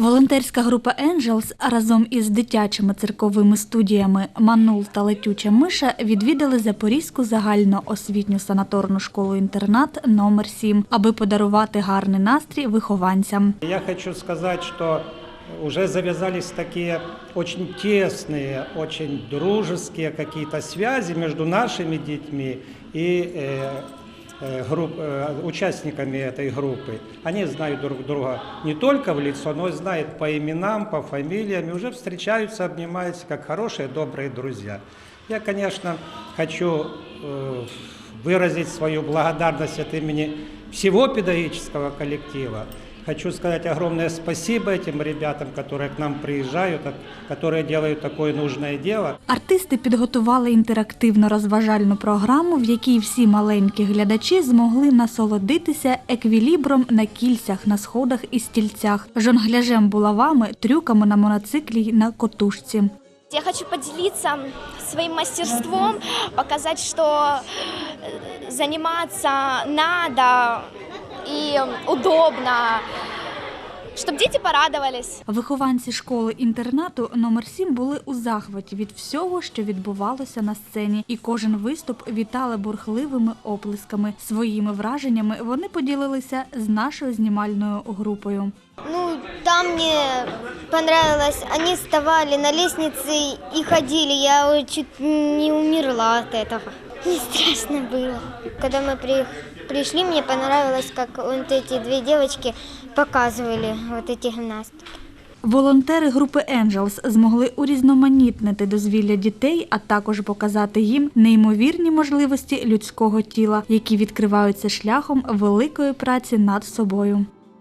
Волонтерська група Angels разом із дитячими цирковими студіями Манул та Летюча Миша відвідали Запорізьку загальноосвітню санаторну школу-інтернат номер 7 аби подарувати гарний настрій вихованцям. Я хочу сказать, что уже завязались такие очень тесные, очень дружеские какие-то связи между нашими детьми и э, э, групп- э, участниками этой группы. Они знают друг друга не только в лицо, но и знают по именам, по фамилиям, и уже встречаются, обнимаются, как хорошие, добрые друзья. Я, конечно, хочу э, выразить свою благодарность от имени всего педагогического коллектива. Хочу сказать огромное спасибо этим ребятам, которые к нам приезжают, а- которые делают такое нужное дело. Артисти підготували інтерактивно розважальну програму, в якій всі маленькі глядачі змогли насолодитися еквілібром на кільцях, на сходах і стільцях, жонгляжем булавами, трюками на моноциклі й на котушці. Я хочу поделиться своим мастерством, показать, что э, заниматься надо и удобно, чтобы дети порадовались. Вихованці школи-інтернату номер 7 були у захваті від всього, що відбувалося на сцені, і кожен виступ вітали бурхливими оплесками. Своїми враженнями вони поділилися з нашою знімальною групою. Ну, там мне понравилось, они вставали на лестнице и ходили, я чуть не умерла от этого Не страшно было. Когда мы при- пришли, мне понравилось, как вот эти две девочки показывали вот эти гимнастики. Волонтери групи Angels змогли урізноманітнити дозвілля дітей, а також показати їм неймовірні можливості людського тіла, які відкриваються шляхом великої праці над собою.